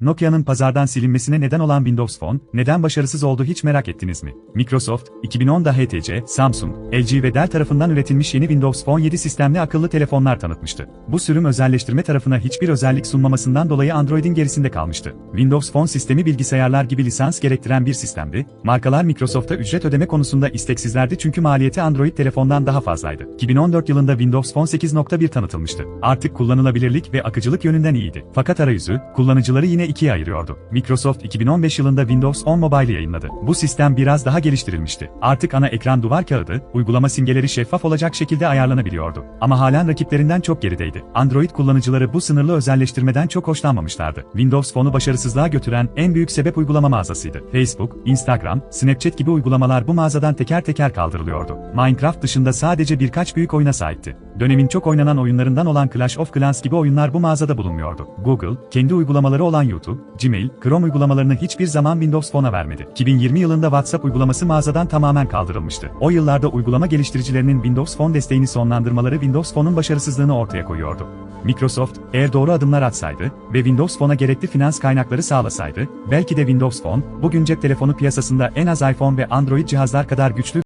Nokia'nın pazardan silinmesine neden olan Windows Phone, neden başarısız oldu hiç merak ettiniz mi? Microsoft, 2010'da HTC, Samsung, LG ve Dell tarafından üretilmiş yeni Windows Phone 7 sistemli akıllı telefonlar tanıtmıştı. Bu sürüm özelleştirme tarafına hiçbir özellik sunmamasından dolayı Android'in gerisinde kalmıştı. Windows Phone sistemi bilgisayarlar gibi lisans gerektiren bir sistemdi. Markalar Microsoft'a ücret ödeme konusunda isteksizlerdi çünkü maliyeti Android telefondan daha fazlaydı. 2014 yılında Windows Phone 8.1 tanıtılmıştı. Artık kullanılabilirlik ve akıcılık yönünden iyiydi. Fakat arayüzü, kullanıcıları yine ikiye ayırıyordu. Microsoft 2015 yılında Windows 10 Mobile yayınladı. Bu sistem biraz daha geliştirilmişti. Artık ana ekran duvar kağıdı, uygulama simgeleri şeffaf olacak şekilde ayarlanabiliyordu. Ama halen rakiplerinden çok gerideydi. Android kullanıcıları bu sınırlı özelleştirmeden çok hoşlanmamışlardı. Windows Phone'u başarısızlığa götüren en büyük sebep uygulama mağazasıydı. Facebook, Instagram, Snapchat gibi uygulamalar bu mağazadan teker teker kaldırılıyordu. Minecraft dışında sadece birkaç büyük oyuna sahipti. Dönemin çok oynanan oyunlarından olan Clash of Clans gibi oyunlar bu mağazada bulunmuyordu. Google, kendi uygulamaları olan YouTube, Gmail, Chrome uygulamalarını hiçbir zaman Windows Phone'a vermedi. 2020 yılında WhatsApp uygulaması mağazadan tamamen kaldırılmıştı. O yıllarda uygulama geliştiricilerinin Windows Phone desteğini sonlandırmaları Windows Phone'un başarısızlığını ortaya koyuyordu. Microsoft, eğer doğru adımlar atsaydı ve Windows Phone'a gerekli finans kaynakları sağlasaydı, belki de Windows Phone, bugün cep telefonu piyasasında en az iPhone ve Android cihazlar kadar güçlü